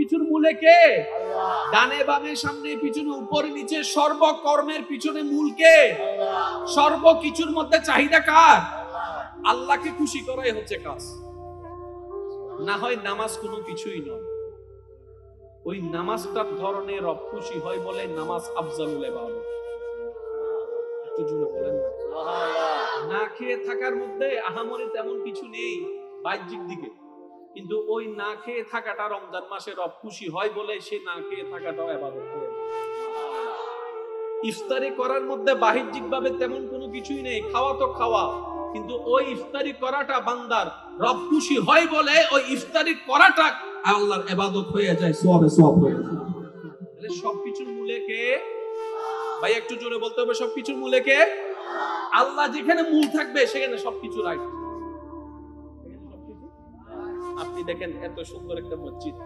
কিছুর মূলে কে? ডানে বামে সামনে পিছনে উপরে নিচে সর্বকর্মের পিছনে মূল কে? সর্ব কিছুর মধ্যে চাহিদা কার? আল্লাহকে খুশি করাই হচ্ছে কাজ। না হয় নামাজ কোনো কিছুই নয়। ওই নামাজটার ধরনে রব খুশি হয় বলে নামাজ আফজালুল ইবাদত। একটু জুড়ে বলেন না। না খেয়ে থাকার মধ্যে আহামরি তেমন কিছু নেই। বাহ্যিক দিকে। কিন্তু ওই না খেয়ে থাকাটা রমজান মাসে রব খুশি হয় বলে সে না খেয়ে থাকাটাও আবাদত করে। ইফতারি করার মধ্যে বাহ্যিক ভাবে তেমন কোনো কিছুই নেই, খাওয়া তো খাওয়া। কিন্তু ওই ইফতারি করাটা বান্দার রব খুশি হয় বলে ওই ইফতারি করাটা আল্লাহর এবাদত হয়ে যায় সবে সব হয়ে যায়। তাহলে সবকিছুর মূলে কে? ভাই, একটু জোরে বলতে হবে, সবকিছুর মূলে কে? আল্লাহ যেখানে মূল থাকবে সেখানে সবকিছু রাইট আপনি দেখেন এত সুন্দর একটা মসজিদ।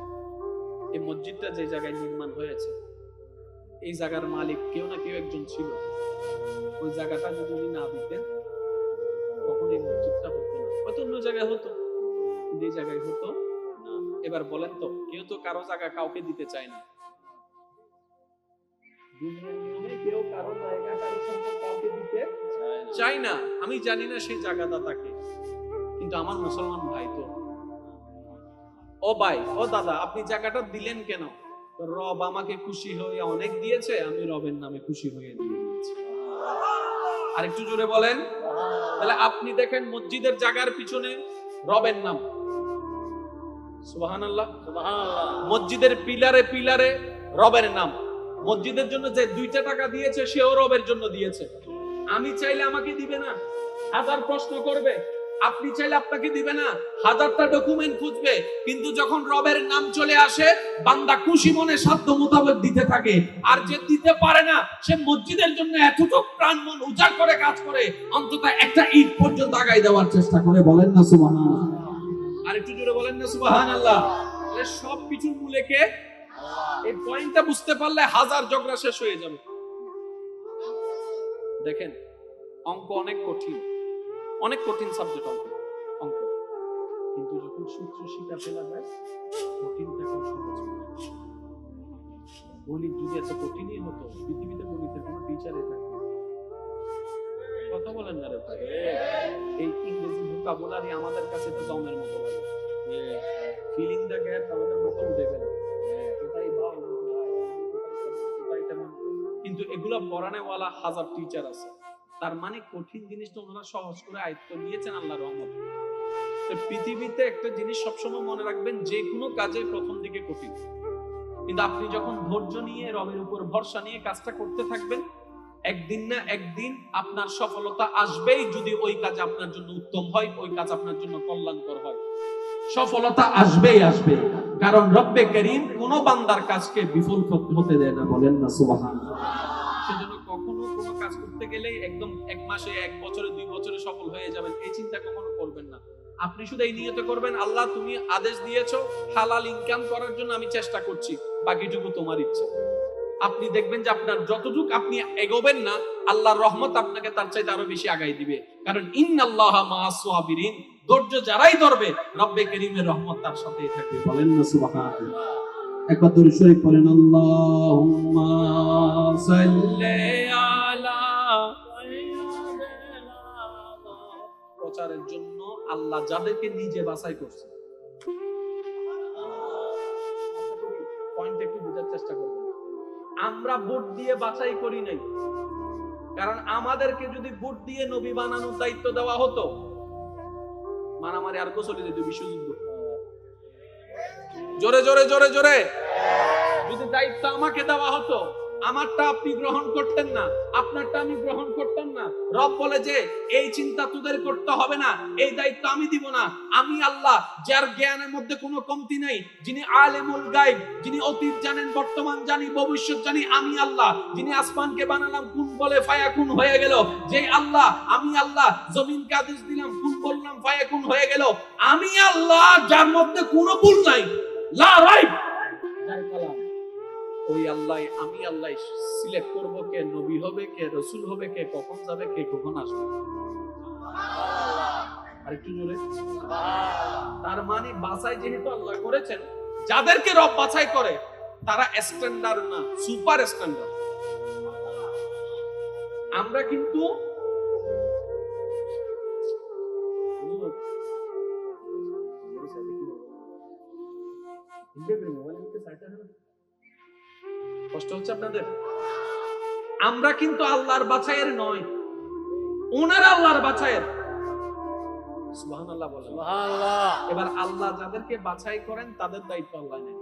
এই মসজিদটা যে জায়গায় নির্মাণ হয়েছে এই জায়গার মালিক কেউ না কেউ একজন ছিল। ওই জায়গাটা যদি উনি না দিতেন তখন এই মসজিদটা হতো না। হয়তো অন্য জায়গায় হতো এই জায়গায় হতো এবার বলেন তো কেউ তো কারও জায়গা কাউকে দিতে চায় না। কেউ কারও জায়গা কাউকে দিতে চাই না। আমি জানি না সেই জায়গাদাতাকে কিন্তু আমার মুসলমান ভাই তো। ও ভাই ও দাদা আপনি জায়গাটা দিলেন কেন? রব আমাকে খুশি হয়ে অনেক দিয়েছে আমি রবের নামে খুশি হয়ে দিয়ে দিয়েছি। আর একটু জোরে বলেন। তাহলে আপনি দেখেন মসজিদের জায়গার পিছনে রবের নাম। সুবহানাল্লাহ। মসজিদের পিলারে পিলারে রবের নাম। মসজিদের জন্য যে দুইটা টাকা দিয়েছে সেও রবের জন্য দিয়েছে। আমি চাইলে আমাকে দিবে না? হাজার প্রশ্ন করবে। আপনি চাইলে আপনাকে দিবে না। হাজারটা ডকুমেন্ট খুঁজবে, কিন্তু যখন রবের নাম চলে আসে, বান্দা খুশি মনে সাধ্য মোতাবেক দিতে থাকে। আর যে দিতে পারে না, সে মসজিদের জন্য এতটুকু প্রাণ মন উজাড় করে কাজ করে, অন্তত একটা ইট পর্যন্ত আগাই দেওয়ার চেষ্টা করে। বলেন না সুবাহ আর একটু জোরে বলেন না সুবাহান আল্লাহ সব কিছুর মূলে কে এই পয়েন্টটা বুঝতে পারলে হাজার ঝগড়া শেষ হয়ে যাবে। দেখেন, অঙ্ক অনেক কঠিন। অনেক কঠিন সাবজেক্ট অঙ্ক। অঙ্ক। কিন্তু যখন সূত্র শিখা ফেলা যায় কঠিন তখন সহজ। গণিত যদি এত কঠিনই হতো, পৃথিবীতে গণিতের কোনো টিচারই থাকতো কথা বলেন না রে ভাই। এই ইংরেজি ভোকাবুলারি আমাদের কাছে তো দমের মতো ফিলিং দ্য গ্যাপ আমাদের মতো উঠে গেল। কিন্তু এগুলো পড়ানেওয়ালা হাজার টিচার আছে। তার মানে কঠিন জিনিসটা ওনারা সহজ করে আয়ত্ত নিয়েছেন আল্লাহ রহমত। পৃথিবীতে একটা জিনিস সবসময় মনে রাখবেন, যে কোনো কাজে প্রথম দিকে কঠিন। কিন্তু আপনি যখন ধৈর্য নিয়ে রবের উপর ভরসা নিয়ে কাজটা করতে থাকবেন, একদিন না একদিন আপনার সফলতা আসবেই যদি ওই কাজ আপনার জন্য উত্তম হয়, ওই কাজ আপনার জন্য কল্যাণকর হয়। সফলতা আসবেই আসবে। কারণ রব্বে করিম কোন বান্দার কাজকে বিফল হতে দেয় না, বলেন না সুবহান সেজন্য কখনো কোনো কাজ করতে গেলে একদম এক মাসে, এক বছরে, দুই বছরে সফল হয়ে যাবেন, এই চিন্তা কখনো করবেন না। আপনি শুধু এই নিয়ত করবেন, আল্লাহ তুমি আদেশ দিয়েছ, হালাল ইনকাম করার জন্য আমি চেষ্টা করছি, বাকিটুকু তোমার ইচ্ছা। আপনি দেখবেন যে আপনার যতটুকু আপনি এগোবেন না, আল্লাহর রহমত আপনাকে তার চাইতে আরও বেশি আগাই দিবে। কারণ ইন্নাল্লাহ মাআস সাবিরিন, ধৈর্য যারাই ধরবে, রব্বে করিমের রহমত তার সাথেই থাকবে। বলেন না সুবহানাল্লাহ। একবার শরীফ পড়েন প্রচারের জন্য আল্লাহ যাদেরকে নিজে বাছাই করছে। আমরা ভোট দিয়ে বাছাই করি নাই। কারণ আমাদেরকে যদি ভোট দিয়ে নবী বানানোর দায়িত্ব দেওয়া হতো, মারামারি আর চলে যেত বিশ্বযুদ্ধ জোরে জোরে জোরে জোরে। যদি দায়িত্ব আমাকে দেওয়া হতো, আমারটা আপনি গ্রহণ করতেন না, আপনারটা আমি গ্রহণ করতাম না। রব বলে যে, এই চিন্তা তোদের করতে হবে না, এই দায়িত্ব আমি দিব না। আমি আল্লাহ, যার জ্ঞানের মধ্যে কোনো কমতি নাই, যিনি আলেমুল গাইব যিনি অতীত জানেন, বর্তমান জানি, ভবিষ্যৎ জানি, আমি আল্লাহ। যিনি আসমানকে বানালাম কোন বলে ফায়া কোন হয়ে গেল। যে আল্লাহ, আমি আল্লাহ, জমিনকে আদেশ দিলাম কোন বললাম ফায়া কোন হয়ে গেল। আমি আল্লাহ, যার মধ্যে কোনো ভুল নাই। লা রাইব ওই আল্লাহ আমি আল্লাহ সিলেক্ট করব কে নবী হবে কে রসুল হবে কে কখন যাবে কে কখন আসবে? আর একটু জোরে। তার মানে বাসাই যেহেতু আল্লাহ করেছেন যাদেরকে রব বাছাই করে তারা স্ট্যান্ডার্ড না সুপার স্ট্যান্ডার্ড আমরা কিন্তু আপনাদের। আমরা কিন্তু আল্লাহর বাছাইয়ের নয় ওনার আল্লাহর বাছাইয়ের। এবার আল্লাহ যাদেরকে বাছাই করেন তাদের দায়িত্ব আল্লাহ নেন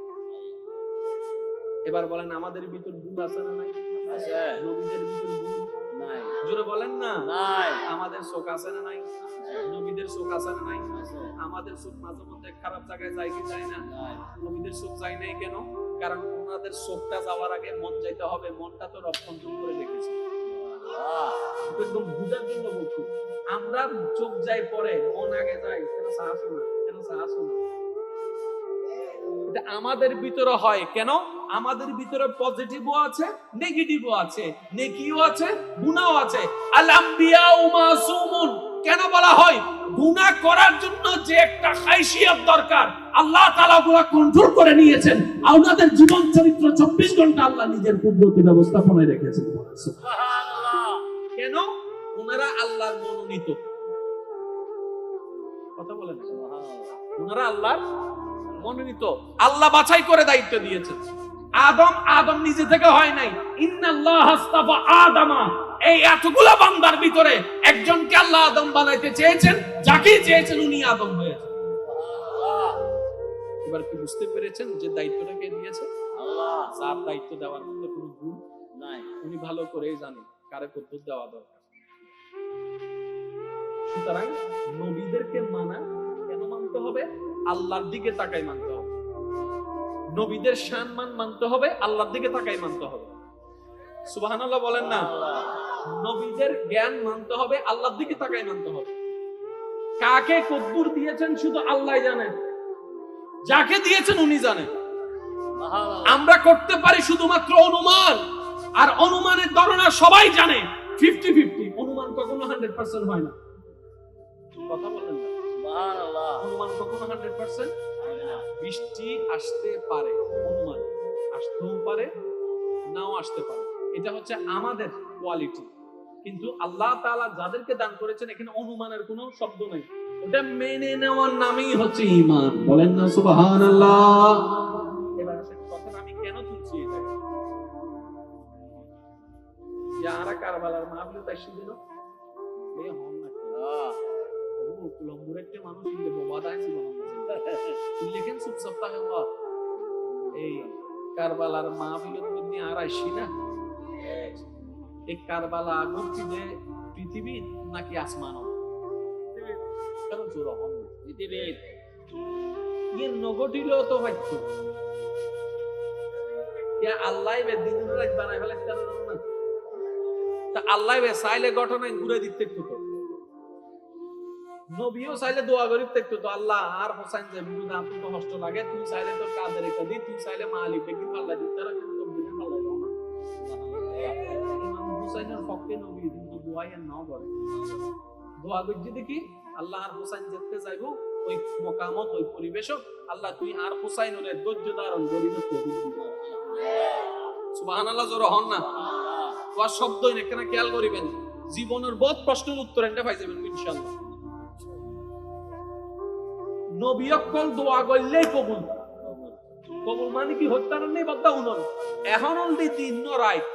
এবার বলেন আমাদের ভিতর ভুল আছে না নাই? নবীদের ভিতর ভুল? নাই। জোরে বলেন না। নাই। আমাদের চোখ আছে না নাই? নবীদের চোখ আছে না নাই? আমাদের চোখ মাঝে মধ্যে খারাপ জায়গায় যায় কি যায় না? নবীদের চোখ যায় নাই কেন? কারণ ওনাদের চোখটা যাওয়ার আগে মন যাইতে হবে মনটা তো কন্ট্রোল করে রেখেছে। একদম বুঝার জন্য বলছি আমরা চোখ যাই পরে মন আগে যায় কেন সাহস না? কেন সাহস না? আমাদের ভিতরে হয় কেন? আমাদের ভিতরে পজিটিভও আছে নেগেটিভও আছে নেকিও আছে আছে। আল আম্বিয়া মাসুমুন। কেন বলা হয়? গুনাহ করার জন্য যে একটা হাইসিয়ত দরকার, আল্লাহ তাআলা গুলা কন্ট্রোল করে নিয়েছেন। আর ওনাদের জীবন চরিত্র 24 ঘণ্টা আল্লাহ নিজের কুদরতি ব্যবস্থাপনায় রেখেছেন। কেন? ওনারা মনোনীত। কথা বলেন। ওনারা মনোনীত। আল্লাহ বাছাই করে দায়িত্ব দিয়েছেন। আদম আদম নিজে থেকে হয় নাই। ইন্নাল্লাহ আদামা। এই এতগুলা বান্দার ভিতরে একজনকে আল্লাহ আদম বানাইতে চেয়েছেন যাকে চেয়েছেন উনি আদম হয়েছে এবার কি বুঝতে পেরেছেন যে দায়িত্বটা কে দিয়েছে? আল্লাহ। যার দায়িত্ব দেওয়ার মধ্যে কোনো ভুল নাই। উনি ভালো করেই জানেন কারে কদ্দুর দেওয়া দরকার। সুতরাং নবীদেরকে মানা কেন মানতে হবে? আল্লাহর দিকে তাকাই মানতে হবে। নবীদের সম্মান মানতে হবে আল্লাহর দিকে তাকাই মানতে হবে। সুবহানাল্লাহ বলেন না? নবীদের জ্ঞান মানতে হবে আল্লাহর দিকে তাকাই মানতে হবে। কাকে কদ্দুর দিয়েছেন শুধু আল্লাহ জানেন যাকে দিয়েছেন উনি জানেন আমরা করতে পারি শুধুমাত্র অনুমান আর অনুমানের ধারণা সবাই জানে। ফিফটি ফিফটি অনুমান কখনো হান্ড্রেড পার্সেন্ট হয় না। কথা বলেন না। অনুমান কখনো হান্ড্রেড পার্সেন্ট? বৃষ্টি আসতে পারে অনুমান আসতেও পারে নাও আসতে পারে। এটা হচ্ছে আমাদের কোয়ালিটি কিন্তু আল্লাহ তাআলা যাদেরকে দান করেছেন, এখানে অনুমানের কোনো শব্দ নেই। ওটা মেনে নেওয়ার নামই হচ্ছে ঈমান। বলেন না, সুবহানাল্লাহ। এবার আসেন, কথা আমি কেন তুলছি এটা? ইয়ারা কারবালার মাহফিল তাই শুধু এ হন না। মানুষ ইলে বাবা দাই জীবন লেখেন সুপ সপ্তাহে এই কারবালার মাহফিলত মধ্যে আর আসি না? এই কারবালা গতিতে পৃথিবী নাকি আসমান? ইয়ে তো আল্লাহ চাইলে দিতে চাইলে আল্লাহ আর হোসাইন যে বুঝ লাগে তুই চাইলে তো কাদের একটা দি তুই চাইলে মালিক পাল্লা দিতে তারা হুসাইনের পক্ষে নবী কিন্তু দোয়াই আর নাও করে দোয়া করছি দেখি, আল্লাহ আর হুসাইন যেতে যাইবো ওই ওই আল্লাহ তুই আর হুসাইন ধৈর্য ধারণ করিবে সুবহানাল্লাহ, জোর হন না। শব্দ খেয়াল করিবেন, জীবনের বহুত প্রশ্নের উত্তর এটা পাই যাবেন, ইনশাআল্লাহ। নবী অকল দোয়া করলেই কবুল। কবুল মানে কি হত্যা নেই বদ্দা উনন এখন অলদি দিন ন রাইট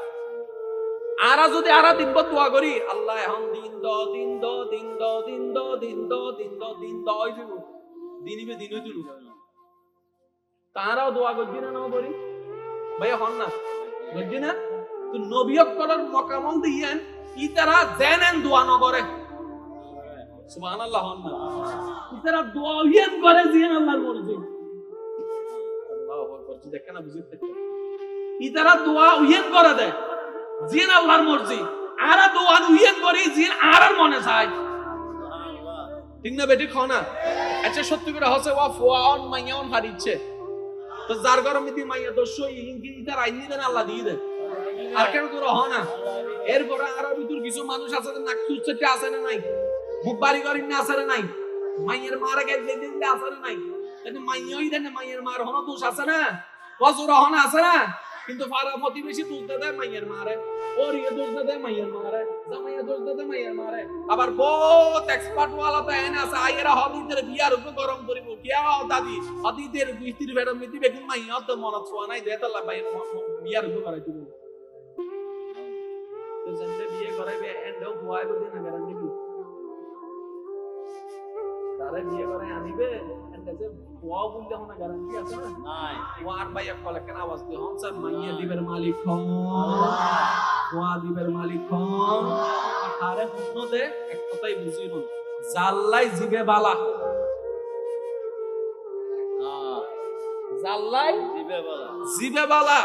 আরা যদি আরা দিন দোয়া করি, আল্লাহ এখন দিন দ দিন দ দিন দ দিন দ দিন দ দিন দ দিন দ দিনিবে দিন হই দিল তারাও দোয়া করবি না নাও করি? ভাই হন না। না? তো নবী অকলের মকামল দিয়েন ই তারা জেনেন দোয়া নগরে সুবহানাল্লাহ হন না। ইতারা দোয়া ইয়েন করে জিয়ান আল্লাহর মর্জি। না, বুঝতে দোয়া করে দেয়। জিয়ান আল্লাহর মর্জি। আরা দোয়া ইয়েন করে জিয়ান আরার মনে চায়। ঠিক না বেটি, খাও না। আচ্ছা সত্যি করে হসে ওয়া ফুয়ান মাইয়ান হারিচ্ছে তো যার গরম দি মাইয়া দোষ ইনকি ইতার আইনি দেন, আল্লাহ দিয়ে দেন। আর কেন তোর হ না। এরপরে আরও ভিতর কিছু মানুষ আছে নাক চুচতে আছে না নাই? মুখ বাড়ি করি না আছে না নাই? মাইয়ের মারা গেছে দিন আছে না নাই? এটা মাইয়াই দেন, মাইয়ের মার হনো দোষ আছে না? কজুর হন আছে না? কিন্তু ফারা প্রতিবেশী দোষ দেয় মাইয়ের মারে ওর ইয়ে দোষ দেয় মাইয়ের মারে, জামাইয়া দোষ দেয় মাইয়ের মারে। আবার বহুত এক্সপার্ট ওয়ালা তো এনে আছে, আইয়েরা হদিদের বিয়ার উপর গরম করিব। কিয়া দাদি, হদিদের বিস্তির ভেড়ম মিতি বেগুন মাইয়া তো মনত ছোয়া নাই দেতাল্লা ভাই বিয়ার উপর করাই দিব। তো জানতে বিয়ে করাইবে না তারে বিয়ে করে আনিবে। যে বুয়া বললে হনা গ্যারান্টি আছে না? নাই। ওয়ার ভাইয়া কলে কেন আওয়াজ দিয়ে হন স্যার মাইয়া দিবের মালিক হন। ওয়া দিবের মালিক হন। আরে হন দে এক কথাই বুঝি জাল্লাই জিবে বালা। জাল্লাই দিবে বলা। জিবে বালা।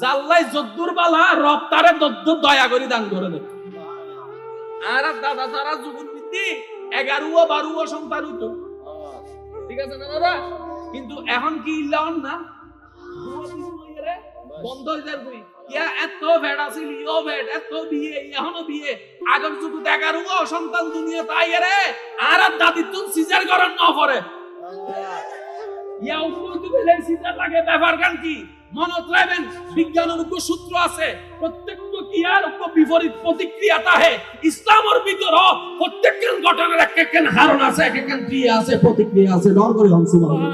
জাল্লাই যদ্দুর বালা রব তারে যদ্দুর দয়া করি দান করে দে। আর দাদা তারা যুগুন বিদ্যি এগারো বারো সন্তান হইতো ঠিক আছে না দাদা কিন্তু এখন কি ইল্লান না? বন্ধ হয়ে যাবে সন্তান তাই লাগে কি? মনত বিজ্ঞানের উপর সূত্র আছে। প্রত্যেক ক্রিয়ার উপর বিপরীত প্রতিক্রিয়া তাহে ইসলামের ভিতর প্রত্যেকজন ঘটনার এক এক কারণ আছে এক এক ক্রিয়া আছে প্রতিক্রিয়া আছে ডর করে হংস আল্লাহ,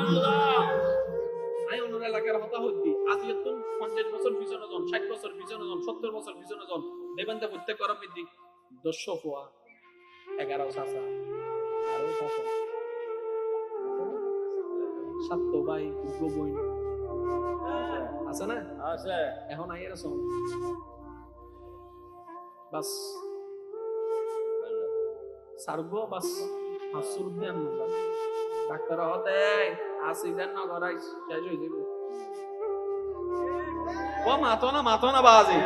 আমি অন্য এলাকার হতা হইতি আজ তুমি পঞ্চাশ বছর পিছনে জন ষাট বছর পিছনে জন সত্তর বছর পিছনে জন দেবেন তো প্রত্যেক করম দিক দশ ফোয়া এগারো চাষা আরও চাষা সাত ভাই আছে না? আছে। এখন আইয়ের সং বাস। সারবো বাস হাসুর দেন ডাক্তার হতে আসি দেন না গড়াই শেষ হয়ে যাব ও মাতো না মাতো না বাজে।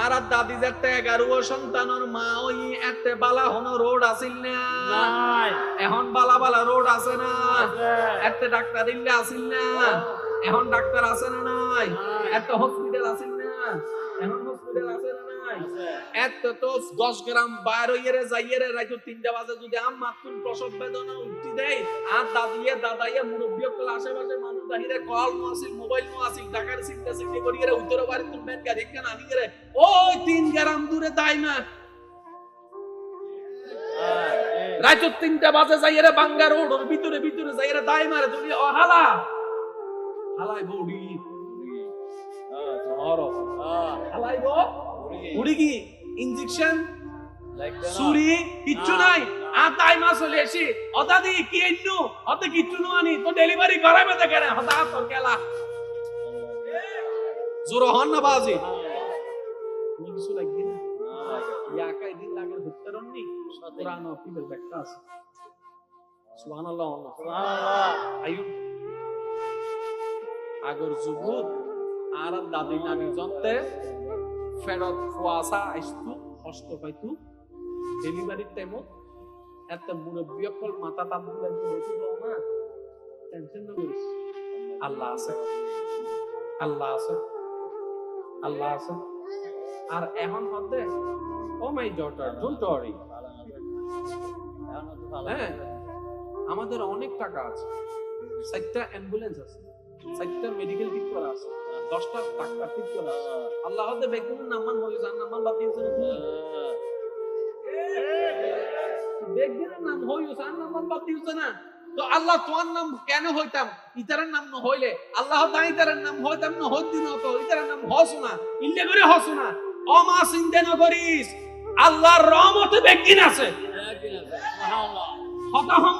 আর আর দাদি যেতে এগারো সন্তানের মা ওই এতে বালা হন রোড আসিল না। এখন বালা বালা রোড আছে না। এতে ডাক্তার ইল্লে আসিল না। এখন ডাক্তার আছে না নাই। এত হসপিটাল আসিল না। এখন হসপিটাল আছে না নাই? এত তো দশ গ্রাম বাইর হইয়ে যাইয়ে রাইতো তিনটা বাজে যদি আম মাতুন প্রসব বেদনা উঠি দেয় আর দাদিয়ে দাদাইয়ে মুরব্বী সকল আশেপাশে মানুষ দাহিরে কল নো আসিল মোবাইল নো আসিল টাকার চিন্তা চিন্তা করি রে উত্তর বাড়ি তুন ব্যান গাড়ি কেন আনি রে। ওই তিন গ্রাম দূরে তাই না। রাইতো তিনটা বাজে যাইয়ে বাঙ্গা রোডর ভিতরে ভিতরে যাইয়ে রে দাই মারে তুমি ও হালা। হালাই বৌডি ধরো। আহ, হালাই বো মুরগি, উড়ি কি ইনজেকশন লাগবে না। সুরি কিচ্ছু নাই। আর তাই মা চলে এসি অদাদি কি এন্নু অত কিচ্ছু আনি তো ডেলিভারি করাবে দেখে না হতা তোর কেলা জোর হন না বাজি কিছু লাগবে না ইয়া কাই দিন লাগে হুত্তরন নি ও ফিবের ব্যাখ্যা আছে সুবহানাল্লাহ সুবহানাল্লাহ। আগর যুগুত আর আর দাদি নানি জন্তে ফেরত ফুয়াশা আইস্তু, কষ্ট পাইতু। ডেলিভারির টাইমত এত মুরব্বী অকল মাথা তাপ দিলে না টেনশন না করিস। আল্লাহ আছে। আল্লাহ আছে। আল্লাহ আছে। আর এখন হতে ও মাই ডটার ডোন্ট ওয়ারি হ্যাঁ আমাদের অনেক টাকা আছে। চারটা অ্যাম্বুলেন্স আছে। চারটা মেডিকেল ঠিক করা আছে। দশটা ডাক্তার ঠিক করা আছে আল্লাহ হতে বেগুন নামান হয়ে যান নামান বাদ দিয়েছে না তুমি? আহ, বেগুনের নাম হইও যান নামান বাদ দিয়েছে না তো আল্লাহ তোমার নাম কেন হইতাম? ইতারের নাম ন হইলে। আল্লাহ তাই ইতারের নাম হইতাম না হইতি না তো। ইতারের নাম হসু না ইল্লে করে হসু না। অমা চিন্তা ন করিস আল্লাহর রহমতে বেগিন আছে। সুবহানাল্লাহ।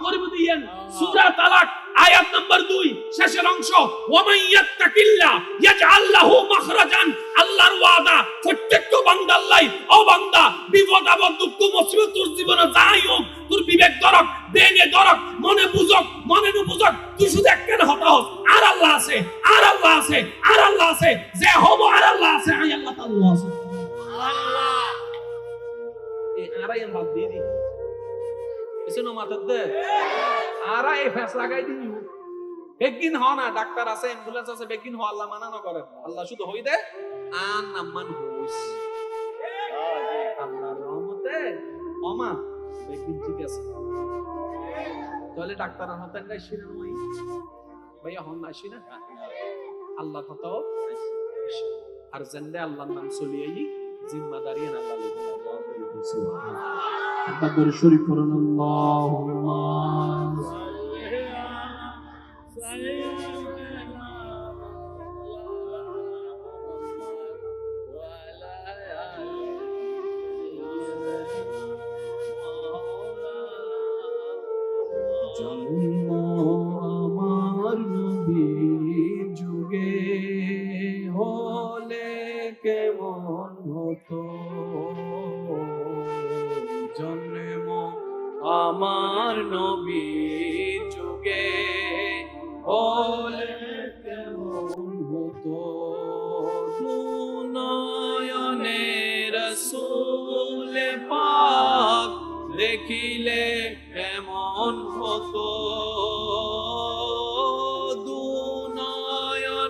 করিব দিয়েন সূরা তালাক, আয়াত নাম্বার 2 শেষের অংশ। ওয়ামান ইয়াত্তাকিল্লাহ ইয়াজআল মাখরাজান। আল্লাহর ওয়াদা প্রত্যেক বান্দা আল্লাহ ও বান্দা বিপদ আপদ, দুঃখ, মুসিবত, তোর জীবনে যাই হোক, তোর বিবেক দরক, দেনে দরক, মনে বুঝক, মনে নু বুঝক, তুই শুধু একখানে হতাহস আর আল্লাহ আছে, আর আল্লাহ আছে, আর আল্লাহ আছে, যে হব আর আল্লাহ আছে আই আল্লাহ তাআলা আছে। সুবহানাল্লাহ। এই আরাই বাদ দিয়ে এসে না মাথার দে আরা এই ফেস লাগাই দিই বেগিন হ না ডাক্তার আছে অ্যাম্বুলেন্স আছে বেগিন হ আল্লাহ মানা না করে আল্লাহ শুধু হই দে আন নামান হইস। আল্লাহর রহমতে অমা বেগিন ঠিক আছে তাহলে ডাক্তার হতেন না শিরা নয় ভাইয়া হন না আল্লাহ কত আর জেন্ডে আল্লাহর নাম চলিয়েই জিম্মাদারি আল্লাহ লিখে আপনাদের শরীফ আল্লাহুম্মা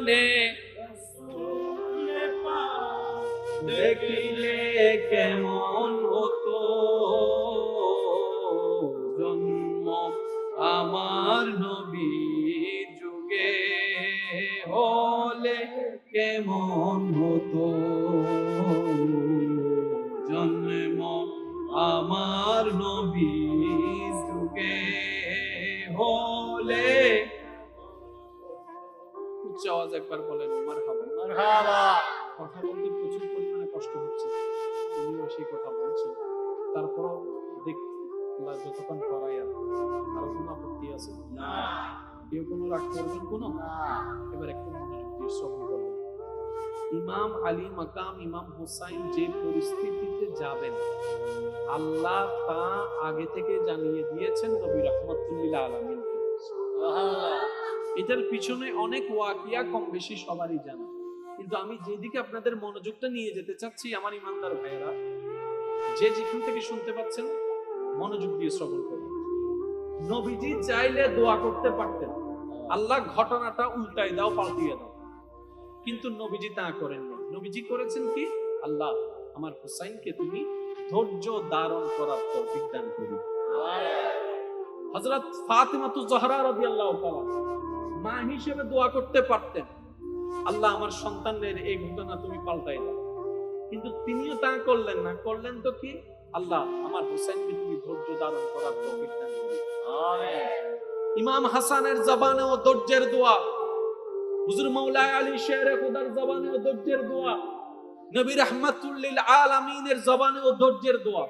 Amén. ইমাম আলী মাকাম, ইমাম হুসাইন যে পরিস্থিতিতে যাবেন, আল্লাহ তা আগে থেকে জানিয়ে দিয়েছেন নবী রহমতুল্লিল আলমিন। এটার পিছনে অনেক ওয়াকিয়া কম বেশি সবারই জানা। কিন্তু আমি যেদিকে আপনাদের মনোযোগটা নিয়ে যেতে চাচ্ছি, আমার ইমানদার ভাইয়েরা, যে যেখান থেকে শুনতে পাচ্ছেন, মনোযোগ দিয়ে শ্রবণ করুন। নবীজি চাইলে দোয়া করতে পারতেন। আল্লাহ ঘটনাটা উল্টাই দাও, পাল্টিয়ে দাও। কিন্তু নবীজি তা করেননি নবীজি করেছেন কি? আল্লাহ আমার হুসাইনকে তুমি ধৈর্য ধারণ করার তৌফিক দান করি। হযরত ফাতিমাতু জহরা রাদিয়াল্লাহু তাআলা মা হিসেবে দোয়া করতে পারতেন। আল্লাহ আমার সন্তানের এই ঘটনা তুমি পাল্টাই দাও। কিন্তু তিনিও তা করলেন না। করলেন তো কি? আল্লাহ আমার হুসাইনকে তুমি ধৈর্য ধারণ করার তৌফিক দান করি। আমিন। ইমাম হাসানের জবানে ও ধৈর্যের দোয়া হুজুর মৌলা আলী শের খুদার জবানে ও ধৈর্যের দোয়া, নবী রহমাতুল্লিল আলামিনের জবানে ও ধৈর্যের দোয়া।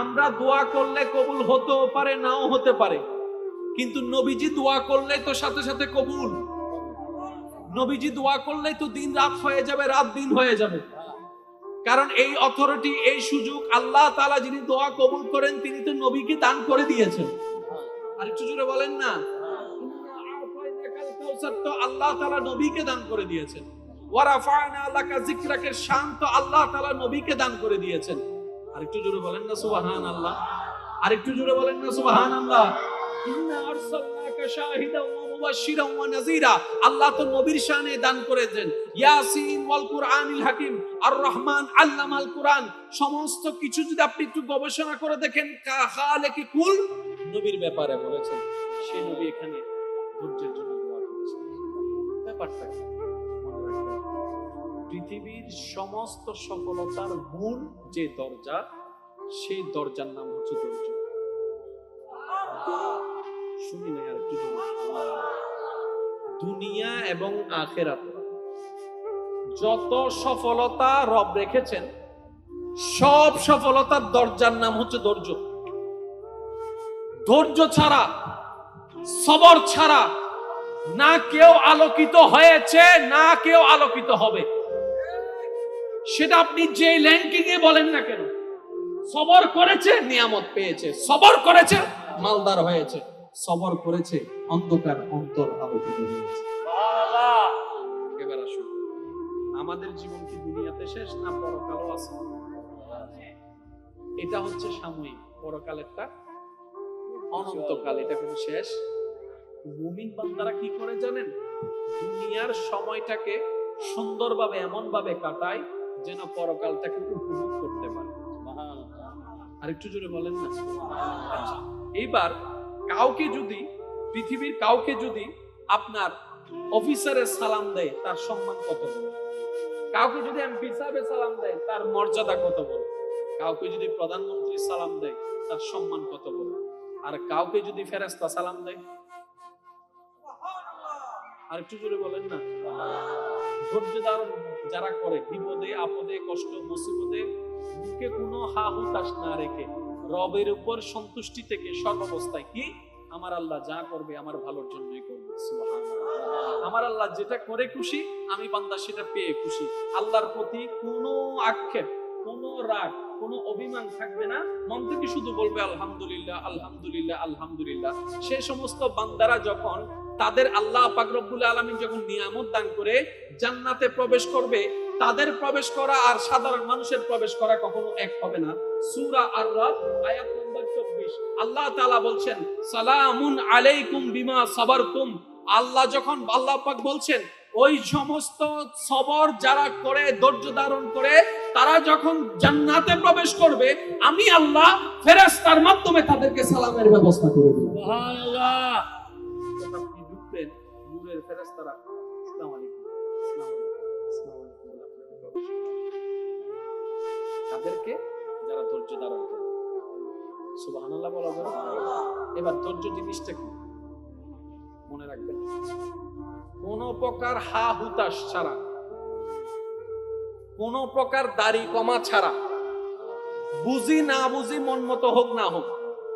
আমরা দোয়া করলে কবুল হতেও পারে, নাও হতে পারে। কিন্তু নবীজি দোয়া করলে তো সাথে সাথে কবুল। নবীজি দোয়া করলে তো দিন রাত হয়ে যাবে, রাত দিন হয়ে যাবে। কারণ এই অথরিটি, এই সুযোগ আল্লাহ তালা যিনি দোয়া কবুল করেন, তিনি তো নবীকে দান করে দিয়েছেন। আরেকটু জোরে বলেন না। আল্লাহ তো নবীর শানে দান করেছেন। হাকিম। আর রহমান কুরআন। সমস্ত কিছু যদি আপনি একটু গবেষণা করে দেখেন কুল, নবীর ব্যাপারে বলেছেন। সেই নবী এখানে ধৈর্যের ব্যাপারটা? পৃথিবীর সমস্ত সফলতার মূল যে দরজা, সেই দরজার নাম হচ্ছে ধৈর্য শুনি না আর একটু দুনিয়া এবং আখেরাত। যত সফলতা রব রেখেছেন, সব সফলতার দরজার নাম হচ্ছে ধৈর্য। ধৈর্য ছাড়া, সবর ছাড়া না কেউ আলোকিত হয়েছে, না কেউ আলোকিত হবে। সেটা আপনি যে ল্যাঙ্কিং এ বলেন না কেন? সবর করেছে, নিয়ামত পেয়েছে। সবর করেছে, মালদার হয়েছে। সবর করেছে, অন্ধকার অন্তর আলোকিত হয়েছে। আমাদের জীবন কি দুনিয়াতে শেষ না পরকালও আছে? এটা হচ্ছে সাময়িক, পরকালেরটা অনন্তকাল, এটা কোনো শেষ? মুমিন বান্দারা কি করে জানেন? দুনিয়ার সময়টাকে সুন্দরভাবে এমন ভাবে কাটায় যেন পরকালটাকে উপভোগ করতে পারে। সুবহানাল্লাহ। আরেকটু জোরে বলেন না? আচ্ছা, এইবার কাউকে যদি পৃথিবীর কাউকে যদি আপনার অফিসারের সালাম দেয় তার সম্মান কত বড় কাউকে যদি এমপি সাহেবের সালাম দেয় তার মর্যাদা কত বড় কাউকে যদি প্রধানমন্ত্রী সালাম দেয় তার সম্মান কত বড় আর কাউকে যদি ফেরেস্তা সালাম দেয় আর একটু জোরে বলেন না? ধৈর্য ধারণ যারা করে, বিপদে, আপদে, কষ্ট, মুসিবতে মুখে কোনো হা হুতাশ না রেখে রবের উপর সন্তুষ্টি থেকে সর্বাবস্থায় কি? আমার আল্লাহ যা করবে আমার ভালোর জন্যই করবে আমার আল্লাহ যেটা করে খুশি, আমি বান্দা সেটা পেয়ে খুশি। আল্লাহর প্রতি কোনো আক্ষেপ, কোনো রাগ, কোনো অভিমান থাকবে না। মন থেকে শুধু বলবে, আলহামদুলিল্লাহ আলহামদুলিল্লাহ আলহামদুলিল্লাহ। সে সমস্ত বান্দারা যখন তাদের আল্লাহ পাক রব্বুল আলামিন যখন নিয়ামত দান করে জান্নাতে প্রবেশ করবে, তাদের প্রবেশ করা আর সাধারণ মানুষের প্রবেশ করা কখনো এক হবে না। সূরা আর-রাদ আয়াত নম্বর 24 আল্লাহ তাআলা বলছেন, সালামুন আলাইকুম বিমা আল্লাহ যখন, আল্লাহ পাক বলছেন, ওই সমস্ত সবর যারা করে, ধৈর্য ধারণ করে, তারা যখন জান্নাতে প্রবেশ করবে, আমি আল্লাহ ফেরেশতার মাধ্যমে তাদেরকে সালামের ব্যবস্থা করে দেব। নূরের ফেরেশতারা আসসালামু আলাইকুম। তাদেরকে যারা ধৈর্য ধারণ করে, সুবহানাল্লাহ এবার ধৈর্য জিনিসটা কি? মনে রাখবেন, কোন প্রকার হা হুতাশ ছাড়া, কোন প্রকার দাড়ি কমা ছাড়া, বুঝি না বুঝি মন মতো হোক না হোক,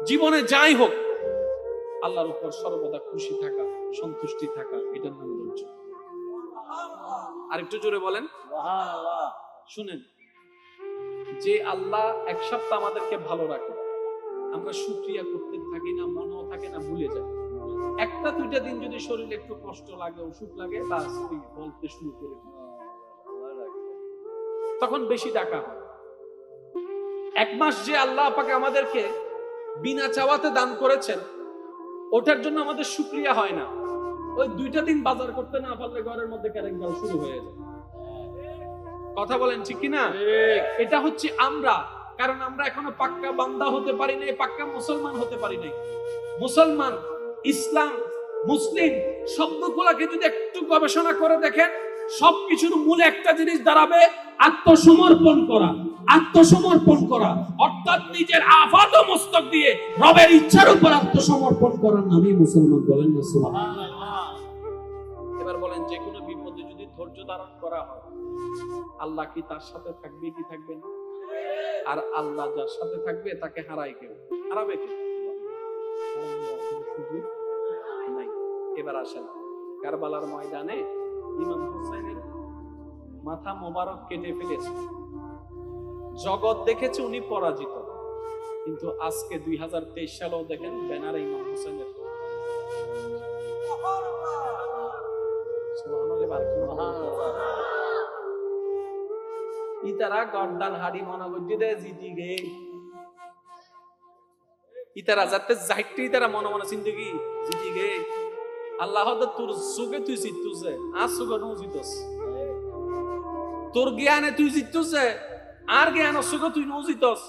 জীবনে যাই হোক, আল্লাহর উপর সর্বদা খুশি থাকা। সন্তুষ্টি থাকা এটার নাম ধৈর্য আরেকটু জোরে বলেন। শুনেন যে আল্লাহ এক সপ্তাহ আমাদেরকে ভালো রাখে আমরা সুক্রিয়া করতে থাকি না মনেও থাকে না ভুলে যাই। একটা দুইটা দিন যদি শরীরে একটু কষ্ট লাগে অসুখ লাগে বাস বলতে শুরু করে তখন বেশি ডাকা হয়। এক মাস যে আল্লাহ আপাকে আমাদেরকে বিনা চাওয়াতে দান করেছেন ওটার জন্য আমাদের সুক্রিয়া হয় না। ওই দুইটা দিন বাজার করতে না পারলে ঘরের মধ্যে ক্যারেক গাল শুরু হয়ে যায়। কথা বলেন ঠিক কিনা? এটা হচ্ছে আমরা। কারণ আমরা এখনও পাক্কা বান্দা হতে পারি নাই, পাক্কা মুসলমান হতে পারি নাই। মুসলমান, ইসলাম, মুসলিম শব্দগুলোকে যদি একটু গবেষণা করে দেখেন সবকিছুর মূলে একটা জিনিস দাঁড়াবে আত্মসমর্পণ করা আত্মসমর্পণ করা। অর্থাৎ নিজের আফাত মস্তক দিয়ে রবের ইচ্ছার উপর আত্মসমর্পণ করার নামই মুসলমান বলেন এবার বলেন, যে কোনো বিপদে যদি ধৈর্য ধারণ করা হয়, আল্লাহ কি তার সাথে থাকবে কি থাকবে না? আর আল্লাহ যার সাথে থাকবে তাকে হারাই কেউ? হারাবে কে হারানোর কোনো সুযোগ নাই। এবার আসেন, কারবালার ময়দানে ইমাম হুসাইনের মাথা মোবারক কেটে ফেলেছে। জগৎ দেখেছে উনি পরাজিত। কিন্তু আজকে দুই হাজার তেইশ সালেও দেখেন ব্যানারে ইমাম বারাকাতুল্লাহ। ইতারা গর্দান হাড়ি মনে করছে দে জিতি গে ইতারা যাতে যাইতে ইতারা মনে মনে চিন্তা কি জিতি গে আল্লাহ তোর সুগে তুই জিতুছে আর সুগে নো জিতস। তোর জ্ঞানে তুই জিতুছে আর জ্ঞান সুগে তুই নো জিতস।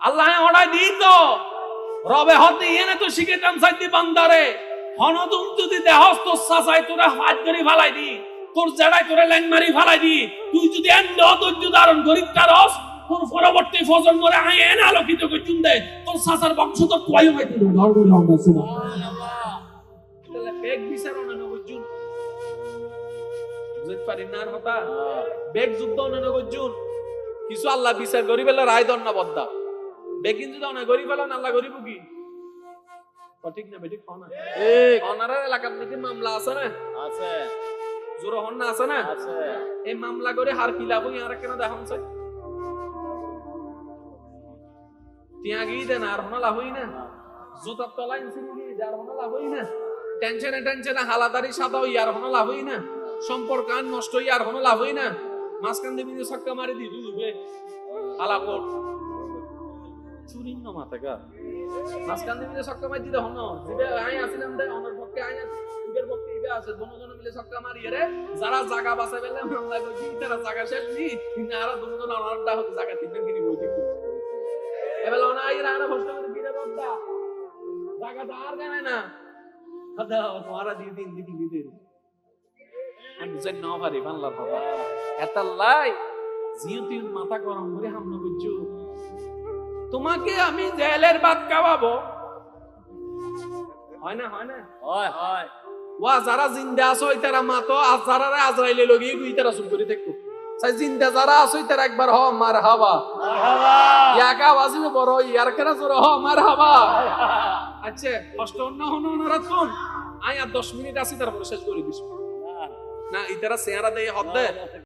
আল্লাহ অর্ডার দি তো। রবে হতে ইয়েনে তো শিখেতাম সাইতে বান্দারে। হনদুম যদি দেহস তোর সাসাই তোরা হাত ধরে ফালাই দি তোর জেড়াই তোরে ল্যাং মারি ফালাই দি তুই যদি এন্ড ধৈর্য ধারণ করিস তারস তোর পরবর্তী ফসল মরে আই এন আলোকিত করছুন দে। তোর সাসার বংশ তো কয় হইতে ধর্ম সুবহানাল্লাহ তাহলে বেগ বিচারো না নবজুন বুঝতে পারি না হতা বেগ যুদ্ধ না নবজুন কিছু আল্লাহ বিচার গরিব এলা রায় দন না বদ্দা। বেগিন যদি অনেক গরিব এলা আল্লাহ গরিব কি? সঠিক না খাও না। ঠিক। এলাকার নাকি মামলা আছে না? আছে। জোর হন না আছে না? আছে। এই মামলা করে হার কি লাভ ইয়ার কেন দেখান চাই? তিয়া গিয়ে দেন আর হনা লাভ হই না। জুতার তলা ইনসিন গিয়ে যার হনা লাভ হই না। টেনশনে টেনশনে হালাদারি সাদা হই আর হনা লাভ হই না। সম্পর্ক আর নষ্ট হই আর হনা লাভ হই না। মাঝখান দিয়ে বিন্দু ছক্কা মারি দি দুবে হালা কোট চুরি ন মাথা গা। মাঝখান দিয়ে বিন্দু ছক্কা মারি দিতে হন দিবে আই আসিলাম দে অনর পক্ষে আই ইবের পক্ষে ইবে আছে, দুজন মিলে ছক্কা মারি রে যারা জায়গা বাঁচা পেলে মামলা করছি তারা জায়গা শেষ নি? কিন্তু আর দুজন অনারটা হতে জায়গা তিনজন কিনি বইতে এবার অনা আই রানা ভস্ত করে দিলে রদ্দা জায়গা আর গানে না। খাদা তোমারা দিয়ে দিন দিদি দিদি আমি বুঝাই না পারি বাংলা বাবা। এতাল্লাই জিও তুই মাথা গরম করে তোমাকে আমি জেলের ভাত খাওয়াবো। হয় না হয় না? হয় হয়। ওয়া যারা জিন্দা আছো তারা মাতো আর যারা আজরাইলে লগিয়ে গুই তারা চুপ করে থাকো। সাই জিন্দা যারা আছো ওই তারা একবার হ মার হাবা মারহাবা। ইয়াকা বাজিবে বড় ইয়ার কেরা জোর হ মার হাবা আচ্ছা কষ্ট অন্য হনো ওনারা আর দশ মিনিট আছি তারপরে শেষ করে দিস। না ইতারা চেহারা দেয় হদ দেয়।